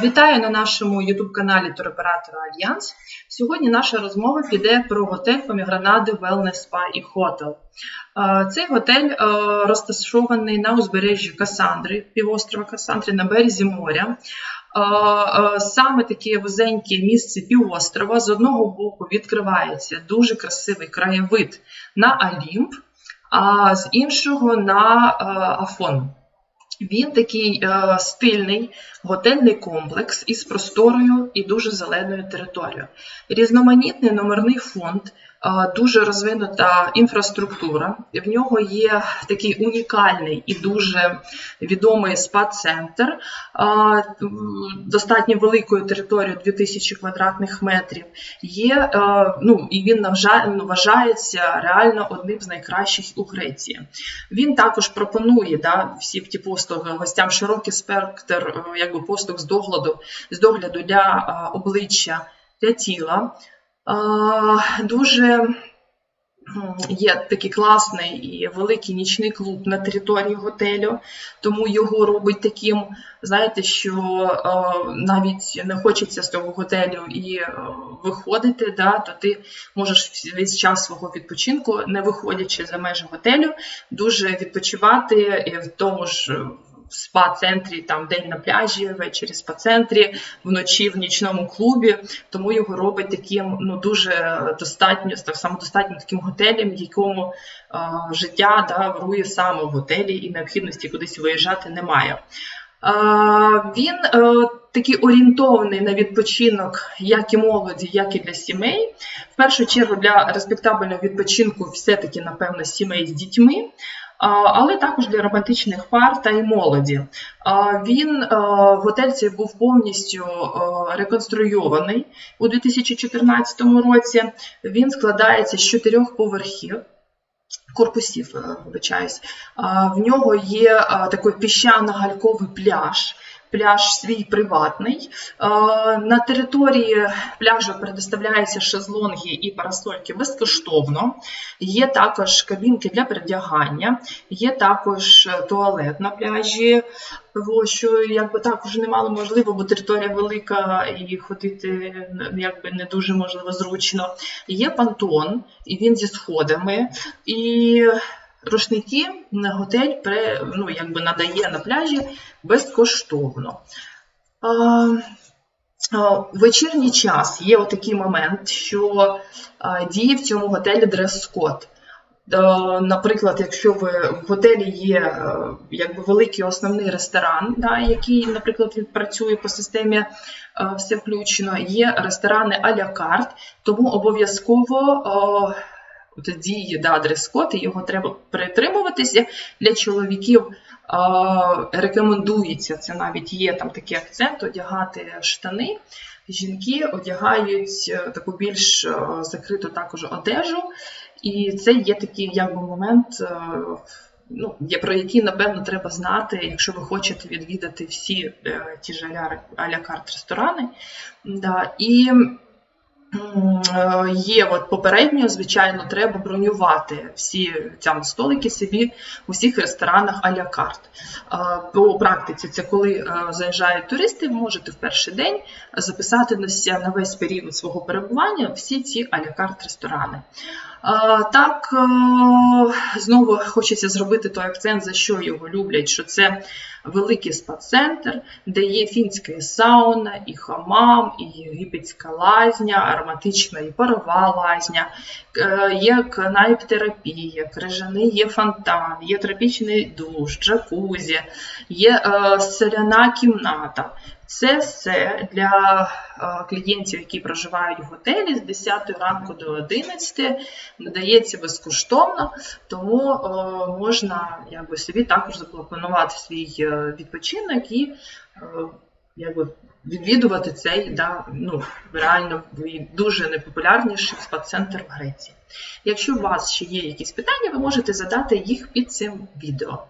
Вітаю на нашому YouTube-каналі туроператора Альянс. Сьогодні наша розмова піде про готель Помігранади Wellness Spa і Hotel. Цей готель розташований на узбережжі Касандри, півострова Касандри на березі моря. Саме таке вузеньке місце півострова з одного боку відкривається дуже красивий краєвид на Олімп, а з іншого на Афон. Він такий е, стильний готельний комплекс із просторою і дуже зеленою територією. Різноманітний номерний фонд, е, дуже розвинута інфраструктура. В нього є такий унікальний і дуже відомий спа-центр е, достатньо великою територією 2000 квадратних метрів. Є, е, ну, і він ну, вважається реально одним з найкращих у Греції. Він також пропонує да, всі ті послуги гостям широкий спектр е, якби, послуг з догляду, з догляду для е, обличчя, для тіла. Е, Дуже є такий класний і великий нічний клуб на території готелю, тому його робить таким, знаєте, що е, навіть не хочеться з того готелю і е, виходити, да, то ти можеш весь час свого відпочинку, не виходячи за межі готелю, дуже відпочивати і в тому ж е, спа-центрі, там день на пляжі, ввечері в спа-центрі, вночі в нічному клубі. Тому його робить таким ну дуже достатньо так самодостатнім таким готелем, якому е, життя да, вирує саме в готелі і необхідності кудись виїжджати немає. Він е, такий орієнтований на відпочинок як і молоді, як і для сімей. В першу чергу для респектабельного відпочинку все-таки, напевно, сімей з дітьми. Але також для романтичних пар та й молоді. Він в готельці був повністю реконструйований у 2014 році. Він складається з чотирьох поверхів. Корпусів, вибачаюсь. В нього є такий піщано-гальковий пляж. Пляж свій приватний. Е, На території пляжу предоставляються шезлонги і парасольки безкоштовно. Є також кабінки для перевдягання, є також е, туалет на пляжі, Во, що якби також немало можливо, бо територія велика і ходити якби не дуже можливо зручно. Є пантон, і він зі сходами. І рушники готель пре, ну, якби надає на пляжі безкоштовно. Вечірній час є отакий момент, що діє в цьому готелі дрес-код. Е, Наприклад, якщо ви в готелі є е, якби великий основний ресторан, да, який, наприклад, працює по системі е, все включено, є ресторани а-ля карт, тому обов'язково от діє да, дрес-код, і його треба притримуватися. Для чоловіків рекомендується, це навіть є там такий акцент, одягати штани. Жінки одягають е, таку більш е, закриту також одежу. І це є такий якби момент, е, ну, про який, напевно, треба знати, якщо ви хочете відвідати всі ті ж аля, карт ресторани. Да. І є от попередньо, звичайно, треба бронювати всі там столики собі у всіх ресторанах аля карт. Е, По практиці, це коли е, заїжджають туристи, можете в перший день записатися на весь період свого перебування всі ці аля карт ресторани. Так, е, знову хочеться зробити той акцент, за що його люблять, що це великий спа-центр, де є фінська і сауна, і хамам, і єгипетська лазня, ароматична і парова лазня, е, є канайп-терапія, крижаний є фонтан, є тропічний душ, джакузі, є е, соляна кімната. Це все для е, клієнтів, які проживають в готелі з 10 ранку до 11, надається безкоштовно, тому е, можна якби, собі також запланувати свій е, відпочинок і якби, відвідувати цей да, ну, реально дуже найпопулярніший спа-центр в Греції. Якщо у вас ще є якісь питання, ви можете задати їх під цим відео.